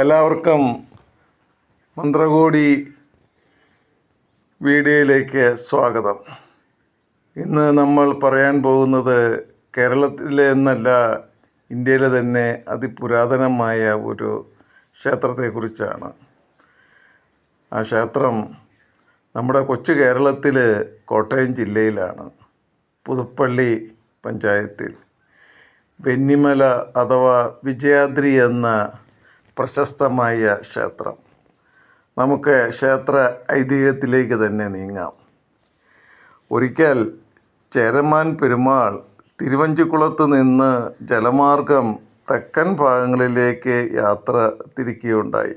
എല്ലാവർക്കും മന്ത്രകോടി വീഡിയോയിലേക്ക് സ്വാഗതം. ഇന്ന് നമ്മൾ പറയാൻ പോകുന്നത് കേരളത്തിലെ എന്നല്ല ഇന്ത്യയിലെ തന്നെ അതിപുരാതനമായ ഒരു ക്ഷേത്രത്തെക്കുറിച്ചാണ്. ആ ക്ഷേത്രം നമ്മുടെ കൊച്ചു കേരളത്തിൽ കോട്ടയം ജില്ലയിലാണ് പുതുപ്പള്ളി പഞ്ചായത്തിൽ. വെന്നിമല അഥവാ വിജയാദ്രി എന്ന പ്രശസ്തമായ ക്ഷേത്രം. നമുക്ക് ക്ഷേത്ര ഐതിഹ്യത്തിലേക്ക് തന്നെ നീങ്ങാം. ഒരിക്കൽ ചേരമാൻ പെരുമാൾ തിരുവഞ്ചിക്കുളത്ത് നിന്ന് ജലമാർഗം തെക്കൻ ഭാഗങ്ങളിലേക്ക് യാത്ര തിരിക്കുകയുണ്ടായി.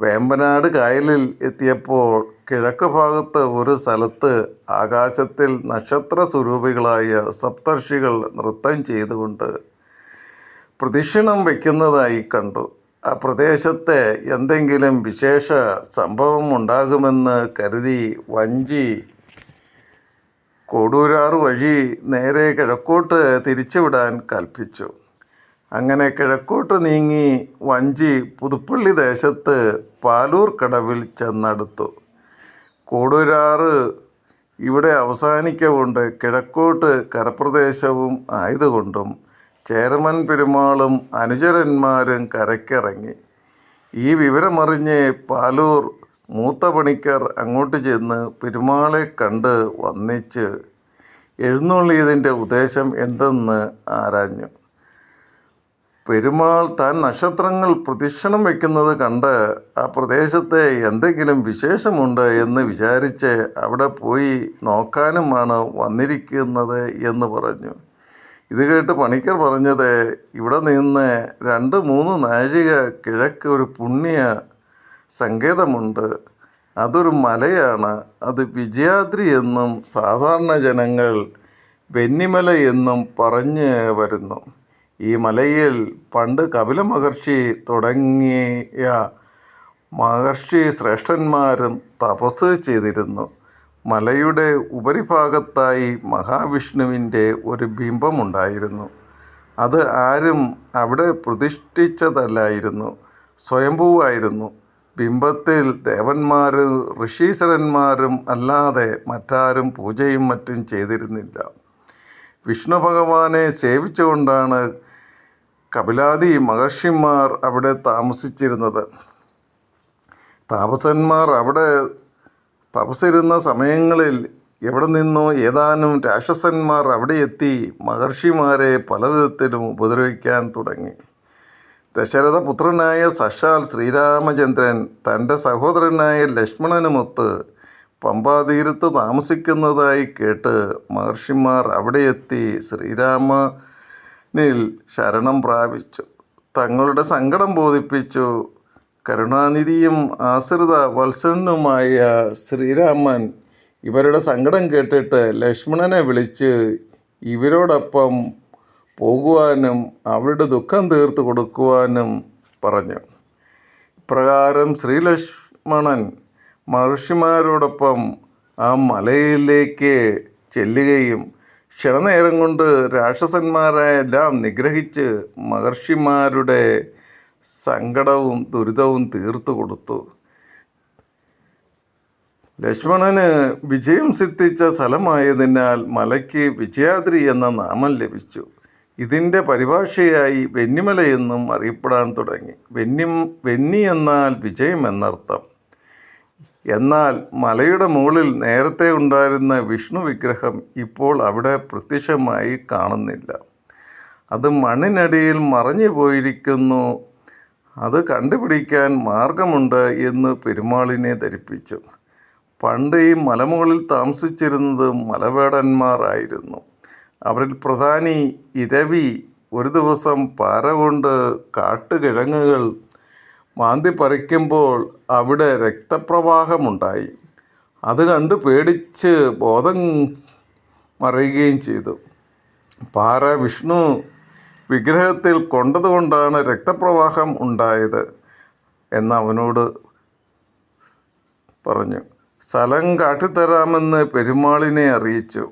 വേമ്പനാട് കായലിൽ എത്തിയപ്പോൾ കിഴക്ക് ഭാഗത്ത് ഒരു സ്ഥലത്ത് ആകാശത്തിൽ നക്ഷത്ര സ്വരൂപികളായ സപ്തർഷികൾ നൃത്തം ചെയ്തുകൊണ്ട് പ്രദക്ഷിണം വയ്ക്കുന്നതായി കണ്ടു. പ്രദേശത്തെ എന്തെങ്കിലും വിശേഷ സംഭവം ഉണ്ടാകുമെന്ന് കരുതി വഞ്ചി കൊടൂരാർ വഴി നേരെ കിഴക്കോട്ട് തിരിച്ചുവിടാൻ കൽപ്പിച്ചു. അങ്ങനെ കിഴക്കോട്ട് നീങ്ങി വഞ്ചി പുതുപ്പള്ളി ദേശത്ത് പാലൂർ കടവിൽ ചെന്നടുത്തു. കൊടൂരാറ് ഇവിടെ അവസാനിക്കവുണ്ട് കിഴക്കോട്ട് കരപ്രദേശവും ആയതുകൊണ്ടും ചേരമൻ പെരുമാളും അനുചരന്മാരും കരയ്ക്കിറങ്ങി. ഈ വിവരമറിഞ്ഞ് പാലൂർ മൂത്ത പണിക്കർ അങ്ങോട്ട് ചെന്ന് പെരുമാളെ കണ്ട് വന്നിച്ച് എഴുന്നള്ളിയതിന്റെ ഉദ്ദേശം എന്തെന്ന് ആരാഞ്ഞു. പെരുമാൾ താൻ നക്ഷത്രങ്ങൾ പ്രദക്ഷിണം വയ്ക്കുന്നത് കണ്ട് ആ പ്രദേശത്തെ എന്തെങ്കിലും വിശേഷമുണ്ട് എന്ന് വിചാരിച്ച് അവിടെ പോയി നോക്കാനുമാണ് വന്നിരിക്കുന്നത് എന്ന് പറഞ്ഞു. ഇത് കേട്ട് പണിക്കർ പറഞ്ഞത് ഇവിടെ നിന്ന് രണ്ട് മൂന്ന് നാഴിക കിഴക്ക് ഒരു പുണ്യ സങ്കേതമുണ്ട്. അതൊരു മലയാണ്. അത് വിജയാദ്രി എന്നും സാധാരണ ജനങ്ങൾ വെന്നിമല എന്നും പറഞ്ഞ് വരുന്നു. ഈ മലയിൽ പണ്ട് കപില മഹർഷി തുടങ്ങിയ മഹർഷി ശ്രേഷ്ഠന്മാരും തപസ് ചെയ്തിരുന്നു. മലയുടെ ഉപരിഭാഗത്തായി മഹാവിഷ്ണുവിന്റെ ഒരു ബിംബമുണ്ടായിരുന്നു. അത് ആരും അവിടെ പ്രതിഷ്ഠിച്ചതല്ലായിരുന്നു. സ്വയംഭൂവായിരുന്നു. ബിംബത്തിൽ ദേവന്മാരും ഋഷീശ്വരന്മാരും അല്ലാതെ മറ്റാരും പൂജയും മറ്റും ചെയ്തിരുന്നില്ല. വിഷ്ണു ഭഗവാനെ സേവിച്ചുകൊണ്ടാണ് കപിലാദി മഹർഷിമാർ അവിടെ താമസിച്ചിരുന്നത്. താപസന്മാർ അവിടെ തപസിരുന്ന സമയങ്ങളിൽ എവിടെ നിന്നോ ഏതാനും രാക്ഷസന്മാർ അവിടെ എത്തി മഹർഷിമാരെ പലവിധത്തിലും ഉപദ്രവിക്കാൻ തുടങ്ങി. ദശരഥപുത്രനായ സഷാൽ ശ്രീരാമചന്ദ്രൻ തന്റെ സഹോദരനായ ലക്ഷ്മണനുമൊത്ത് പമ്പാതീരത്ത് താമസിക്കുന്നതായി കേട്ട് മഹർഷിമാർ അവിടെ എത്തി ശ്രീരാമനിൽ ശരണം പ്രാപിച്ചു. തങ്ങളുടെ സങ്കടം ബോധിപ്പിച്ചു. കരുണാനിധിയും ആശ്രിത വത്സലനുമായ ശ്രീരാമൻ ഇവരുടെ സങ്കടം കേട്ടിട്ട് ലക്ഷ്മണനെ വിളിച്ച് ഇവരോടൊപ്പം പോകുവാനും അവരുടെ ദുഃഖം തീർത്തു കൊടുക്കുവാനും പറഞ്ഞു. ഇപ്രകാരം ശ്രീലക്ഷ്മണൻ മഹർഷിമാരോടൊപ്പം ആ മലയിലേക്ക് ചെല്ലുകയും ക്ഷണനേരം കൊണ്ട് രാക്ഷസന്മാരെല്ലാം നിഗ്രഹിച്ച് മഹർഷിമാരുടെ സങ്കടവും ദുരിതവും തീർത്തു കൊടുത്തു. ലക്ഷ്മണന് വിജയം സിദ്ധിച്ച സ്ഥലമായതിനാൽ മലയ്ക്ക് വിജയാദ്രി എന്ന നാമം ലഭിച്ചു. ഇതിന്റെ പരിഭാഷയായി വെന്നിമല എന്നും അറിയപ്പെടാൻ തുടങ്ങി. വെന്നി വെന്നി എന്നാൽ വിജയം എന്നർത്ഥം. എന്നാൽ മലയുടെ മുകളിൽ നേരത്തെ ഉണ്ടായിരുന്ന വിഷ്ണു വിഗ്രഹം ഇപ്പോൾ അവിടെ പ്രത്യക്ഷമായി കാണുന്നില്ല. അത് മണ്ണിനടിയിൽ മറഞ്ഞു പോയിരിക്കുന്നു അത് കണ്ടുപിടിക്കാൻ മാർഗമുണ്ട് എന്ന് പെരുമാളിനെ ധരിപ്പിച്ചു. പണ്ട് ഈ മലമുകളിൽ താമസിച്ചിരുന്നത് മലവേടന്മാരായിരുന്നു. അവരിൽ പ്രധാനി ഇരവി ഒരു ദിവസം പാര കൊണ്ട് കാട്ടുകിഴങ്ങുകൾ മാന്തി പറിക്കുമ്പോൾ അവിടെ രക്തപ്രവാഹമുണ്ടായി. അത് കണ്ട് പേടിച്ച് ബോധം മറയുകയും ചെയ്തു. പാര വിഷ്ണു വിഗ്രഹത്തിൽ കൊണ്ടതുകൊണ്ടാണ് രക്തപ്രവാഹം ഉണ്ടായത് എന്ന് അവനോട് പറഞ്ഞു. സ്ഥലം കാട്ടിത്തരാമെന്ന് പെരുമാളിനെ അറിയിച്ചു.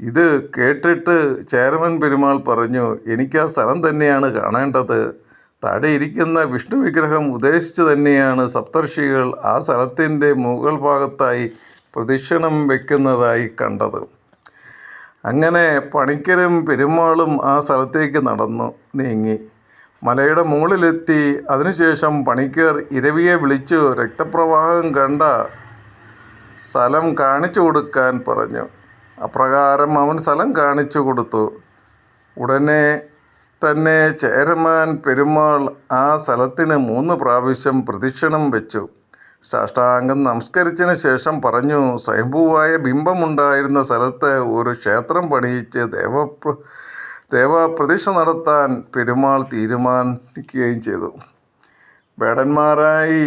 ഇത് കേട്ടിട്ട് ചേരമൻ പെരുമാൾ പറഞ്ഞു എനിക്ക് ആ സ്ഥലം തന്നെയാണ് കാണേണ്ടത്. താഴെ ഇരിക്കുന്ന വിഷ്ണു വിഗ്രഹം ഉദ്ദേശിച്ച് തന്നെയാണ് സപ്തർഷികൾ ആ സ്ഥലത്തിന്റെ മുകൾ ഭാഗത്തായി പ്രദക്ഷിണം വെക്കുന്നതായി കണ്ടത്. അങ്ങനെ പണിക്കരും പെരുമാളും ആ സ്ഥലത്തേക്ക് നടന്നു നീങ്ങി. മലയുടെ മുകളിലെത്തി. അതിനുശേഷം പണിക്കർ ഇരവിയെ വിളിച്ചു രക്തപ്രവാഹം കണ്ട സ്ഥലം കാണിച്ചു കൊടുക്കാൻ പറഞ്ഞു. അപ്രകാരം അവൻ സ്ഥലം കാണിച്ചു കൊടുത്തു. ഉടനെ തന്നെ ചേരമാൻ പെരുമാൾ ആ സ്ഥലത്തിന് മൂന്ന് പ്രാവശ്യം പ്രദക്ഷിണം വെച്ചു. സാഷ്ടാംഗം നമസ്കരിച്ചതിന് ശേഷം പറഞ്ഞു സ്വയംഭൂവായ ബിംബമുണ്ടായിരുന്ന സ്ഥലത്ത് ഒരു ക്ഷേത്രം പണിയിച്ച് ദേവ ദേവപ്രതിഷ്ഠ നടത്താൻ പെരുമാൾ തീരുമാനിക്കുകയും ചെയ്തു. വേടന്മാരായി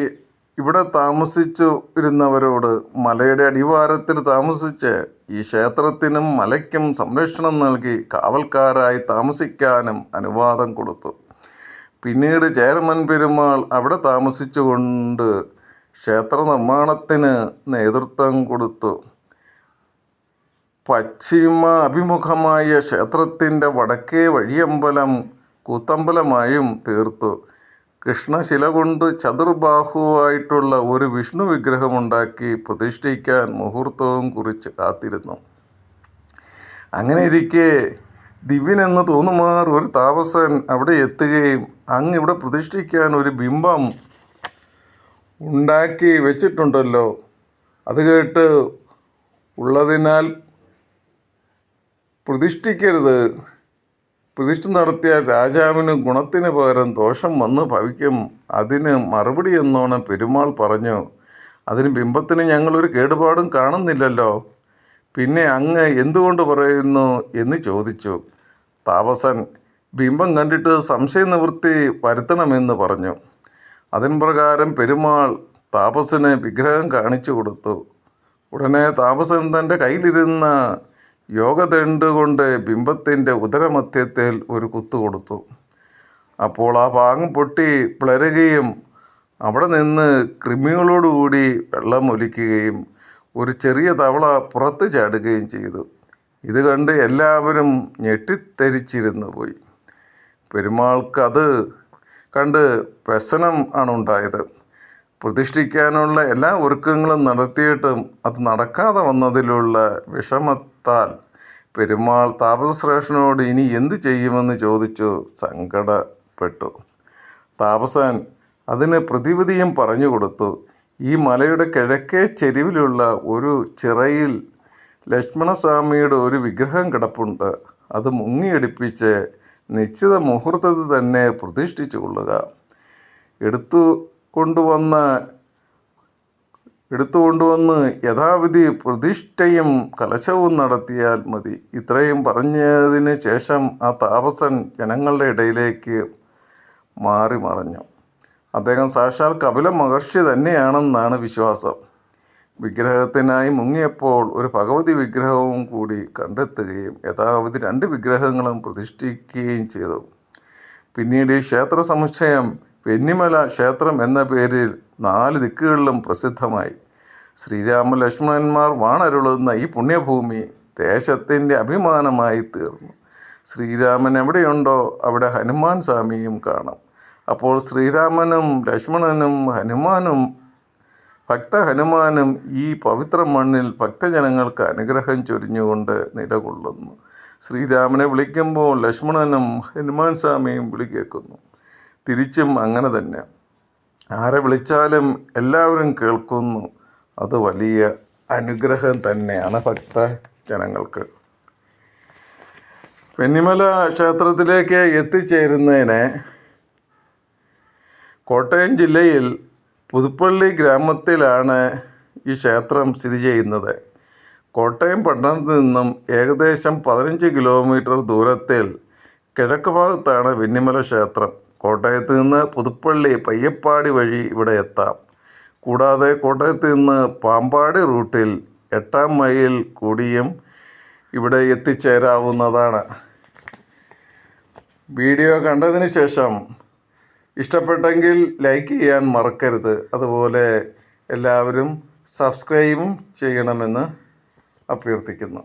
ഇവിടെ താമസിച്ചു ഇരുന്നവരോട് മലയുടെ അടിവാരത്തിൽ താമസിച്ച് ഈ ക്ഷേത്രത്തിനും മലയ്ക്കും സംരക്ഷണം നൽകി കാവൽക്കാരായി താമസിക്കാനും അനുവാദം കൊടുത്തു. പിന്നീട് ചേരമൻ പെരുമാൾ അവിടെ താമസിച്ചുകൊണ്ട് ക്ഷേത്ര നിർമ്മാണത്തിന് നേതൃത്വം കൊടുത്തു. പശ്ചിമ അഭിമുഖമായ ക്ഷേത്രത്തിന്റെ വടക്കേ വഴിയമ്പലം കൂത്തമ്പലമായും തീർത്തു. കൃഷ്ണശില കൊണ്ട് ചതുർബാഹുവായിട്ടുള്ള ഒരു വിഷ്ണു വിഗ്രഹമുണ്ടാക്കി പ്രതിഷ്ഠിക്കാൻ മുഹൂർത്തവും കുറിച്ച് കാത്തിരുന്നു. അങ്ങനെ ഇരിക്കെ ദിവ്യനെന്ന് തോന്നുമാർ ഒരു താപസൻ അവിടെ എത്തുകയും അങ്ങ് ഇവിടെ പ്രതിഷ്ഠിക്കാൻ ഒരു ബിംബം ഉണ്ടാക്കി വെച്ചിട്ടുണ്ടല്ലോ. അത് കേട്ട് ഉള്ളതിനാൽ പ്രതിഷ്ഠിക്കരുത്. പ്രതിഷ്ഠ നടത്തിയ രാജാവിന് ഗുണത്തിന് പകരം ദോഷം വന്ന് ഭവിക്കും. അതിന് മറുപടി എന്നോണം പെരുമാൾ പറഞ്ഞു. അതിന് ബിംബത്തിന് ഞങ്ങളൊരു കേടുപാടും കാണുന്നില്ലല്ലോ. പിന്നെ അങ്ങ് എന്തുകൊണ്ട് പറയുന്നു എന്ന് ചോദിച്ചു. താപസൻ ബിംബം കണ്ടിട്ട് സംശയ നിവൃത്തി വരുത്തണമെന്ന് പറഞ്ഞു. അതിൻ പ്രകാരം പെരുമാൾ താപസന് വിഗ്രഹം കാണിച്ചു കൊടുത്തു. ഉടനെ താപസൻ തന്റെ കയ്യിലിരുന്ന യോഗദണ്ഡ് കൊണ്ട് ബിംബത്തിന്റെ ഉദരമധ്യത്തിൽ ഒരു കുത്തു കൊടുത്തു. അപ്പോൾ ആ ഭാഗം പൊട്ടി പിളരുകയും അവിടെ നിന്ന് കൃമികളോടുകൂടി വെള്ളം ഒലിക്കുകയും ഒരു ചെറിയ തവള പുറത്ത് ചാടുകയും ചെയ്തു. ഇത് കണ്ട് എല്ലാവരും ഞെട്ടിത്തെരിച്ചിരുന്നു പോയി. പെരുമാൾക്കത് കണ്ട് വ്യസനം ആണ് ഉണ്ടായത്. പ്രതിഷ്ഠിക്കാനുള്ള എല്ലാ ഒരുക്കങ്ങളും നടത്തിയിട്ടും അത് നടക്കാതെ വന്നതിലുള്ള വിഷമത്താൽ പെരുമാൾ താപസശ്രേഷ്ഠനോട് ഇനി എന്ത് ചെയ്യുമെന്ന് ചോദിച്ചു സങ്കടപ്പെട്ടു. താപസൻ അതിന് പ്രതിവിധിയും പറഞ്ഞു കൊടുത്തു. ഈ മലയുടെ കിഴക്കേ ചെരുവിലുള്ള ഒരു ചിറയിൽ ലക്ഷ്മണസ്വാമിയുടെ ഒരു വിഗ്രഹം കിടപ്പുണ്ട്. അത് മുങ്ങിയടിപ്പിച്ച് നിശ്ചിത മുഹൂർത്തത്തിൽ തന്നെ പ്രതിഷ്ഠിച്ചു കൊള്ളുക. എടുത്തു കൊണ്ടുവന്ന എടുത്തുകൊണ്ടുവന്ന് യഥാവിധി പ്രതിഷ്ഠയും കലശവും നടത്തിയാൽ മതി. ഇത്രയും പറഞ്ഞതിന് ശേഷം ആ താപസൻ ജനങ്ങളുടെ ഇടയിലേക്ക് മാറി മറഞ്ഞു. അദ്ദേഹം സാക്ഷാൽ കപില മഹർഷി തന്നെയാണെന്നാണ് വിശ്വാസം. വിഗ്രഹത്തിനായി മുങ്ങിയപ്പോൾ ഒരു ഭഗവതി വിഗ്രഹവും കൂടി കണ്ടെത്തുകയും യഥാവധി രണ്ട് വിഗ്രഹങ്ങളും പ്രതിഷ്ഠിക്കുകയും ചെയ്തു. പിന്നീട് ഈ ക്ഷേത്ര സമുച്ചയം വെന്നിമല ക്ഷേത്രം എന്ന പേരിൽ നാല് ദിക്കുകളിലും പ്രസിദ്ധമായി. ശ്രീരാമ ലക്ഷ്മണന്മാർ വാണരുളുന്ന ഈ പുണ്യഭൂമി ദേശത്തിന്റെ അഭിമാനമായി തീർന്നു. ശ്രീരാമൻ എവിടെയുണ്ടോ അവിടെ ഹനുമാൻ സ്വാമിയും കാണാം. അപ്പോൾ ശ്രീരാമനും ലക്ഷ്മണനും ഹനുമാനും ഭക്ത ഹനുമാനും ഈ പവിത്ര മണ്ണിൽ ഭക്തജനങ്ങൾക്ക് അനുഗ്രഹം ചൊരിഞ്ഞുകൊണ്ട് നിലകൊള്ളുന്നു. ശ്രീരാമനെ വിളിക്കുമ്പോൾ ലക്ഷ്മണനും ഹനുമാൻ സ്വാമിയും വിളി കേൾക്കുന്നു. തിരിച്ചും അങ്ങനെ തന്നെ. ആരെ വിളിച്ചാലും എല്ലാവരും കേൾക്കുന്നു. അത് വലിയ അനുഗ്രഹം തന്നെയാണ് ഭക്ത ജനങ്ങൾക്ക് വെന്നിമല ക്ഷേത്രത്തിലേക്ക് എത്തിച്ചേരുന്നതിന് കോട്ടയം ജില്ലയിൽ പുതുപ്പള്ളി ഗ്രാമത്തിലാണ് ഈ ക്ഷേത്രം സ്ഥിതി ചെയ്യുന്നത്. കോട്ടയം പട്ടണത്തിൽ നിന്നും ഏകദേശം പതിനഞ്ച് കിലോമീറ്റർ ദൂരത്തിൽ കിഴക്ക് ഭാഗത്താണ് വെന്നിമല ക്ഷേത്രം. കോട്ടയത്ത് നിന്ന് പുതുപ്പള്ളി പയ്യപ്പാടി വഴി ഇവിടെ എത്താം. കൂടാതെ കോട്ടയത്ത് നിന്ന് പാമ്പാടി റൂട്ടിൽ എട്ടാം മൈൽ കൂടിയും ഇവിടെ എത്തിച്ചേരാവുന്നതാണ്. വീഡിയോ കണ്ടതിന് ശേഷം ഇഷ്ടപ്പെട്ടെങ്കിൽ ലൈക്ക് ചെയ്യാൻ മറക്കരുത്. അതുപോലെ എല്ലാവരും സബ്സ്ക്രൈബും ചെയ്യണമെന്ന് അഭ്യർത്ഥിക്കുന്നു.